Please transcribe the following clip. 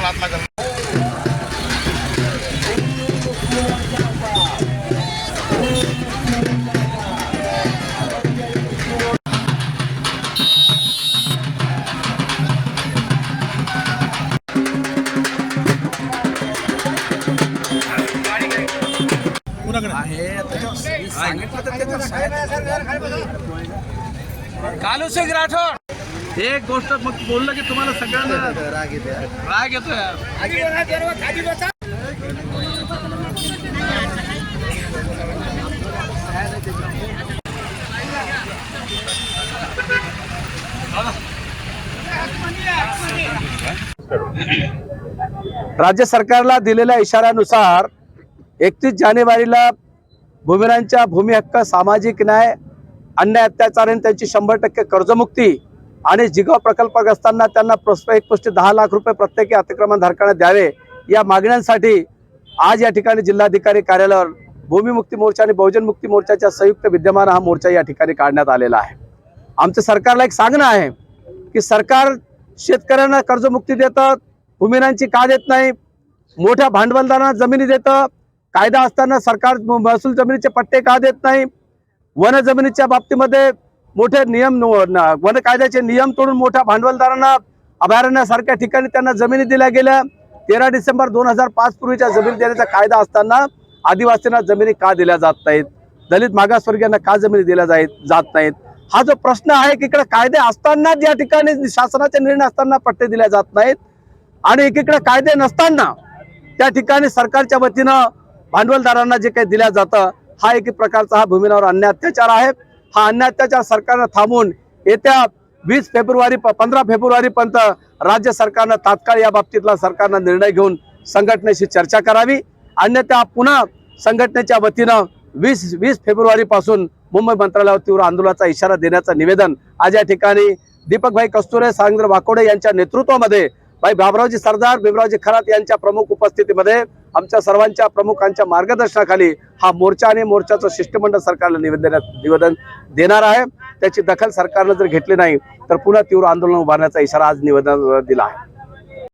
महात्मा गांधी कालू राठोड एक गोष्ट मग बोललं की तुम्हाला सगळ्यांना राग येतो. यार राज्य सरकारला दिलेल्या इशाऱ्यानुसार एकतीस जानेवारीला भूमिरांच्या भूमी हक्क सामाजिक न्याय अन्याय अत्याचार आणि त्यांची शंभर टक्के कर्जमुक्ती आणि जिगाव प्रकल्पग्रस्तांना त्यांना प्रोत्साहित एक दहा लाख रुपये प्रत्येकी अतिक्रमण धारकांना द्यावे या मागण्यांसाठी आज या ठिकाणी जिल्हाधिकारी कार्यालयावर भूमिमुक्ती मोर्चा आणि बहुजन मुक्ती मोर्चाच्या संयुक्त विद्यमान हा मोर्चा या ठिकाणी काढण्यात आलेला आहे. आमचं सरकारला एक सांगणं आहे की सरकार शेतकऱ्यांना कर्जमुक्ती देतं भूमिनांची का देत नाही मोठ्या भांडवलदारांना जमिनी देतं कायदा असताना सरकार महसूल जमिनीचे पट्टे का देत नाही वन जमिनीच्या बाबतीमध्ये मोठे नियम वन कायद्याचे नियम तोडून मोठ्या भांडवलदारांना अभयारण्यासारख्या ठिकाणी त्यांना जमिनी दिल्या गेल्या. तेरा डिसेंबर दोन हजार पाच पूर्वीच्या जमिनी देण्याचा कायदा असताना आदिवासींना जमिनी का दिल्या जात नाहीत? दलित मागासवर्गीयांना का जमिनी दिल्या जात जात नाहीत? हा जो प्रश्न आहे की इकडे कायदे असताना या ठिकाणी शासनाचे निर्णय असताना पट्टे दिले जात नाहीत. आणि एकीकडे कायदे नसताना त्या ठिकाणी सरकारच्या वतीनं भांडवलदारांना जे काही दिल्या जातं हा एक प्रकारचा हा भूमीनावर अन्याय अत्याचार आहे. हा अन्यायाच्या सरकारनं थांबवून येत्या वीस फेब्रुवारी पंधरा फेब्रुवारीपर्यंत राज्य सरकारनं तात्काळ या बाबतीतला सरकारनं निर्णय घेऊन संघटनेशी चर्चा करावी. अन्यथा पुन्हा संघटनेच्या वतीनं वीस वीस फेब्रुवारीपासून मुंबई मंत्रालयावर तीव्र आंदोलनाचा इशारा देण्याचं निवेदन आज या ठिकाणी दीपकभाई कस्तुरे सारंगधर वाकोडे यांच्या नेतृत्वामध्ये भाई बाबरावजी सरदार भीमरावजी खरात यांच्या प्रमुख उपस्थितीमध्ये आमच्या सर्वांच्या प्रमुखांच्या मार्गदर्शनाखाली हा मोर्चा आणि मोर्चाचं शिष्टमंडळ सरकारला निवेदन निवेदन देणार आहे. त्याची दखल सरकारनं जर घेतली नाही तर पुन्हा तीव्र आंदोलन उभारण्याचा इशारा आज निवेदन दिला आहे.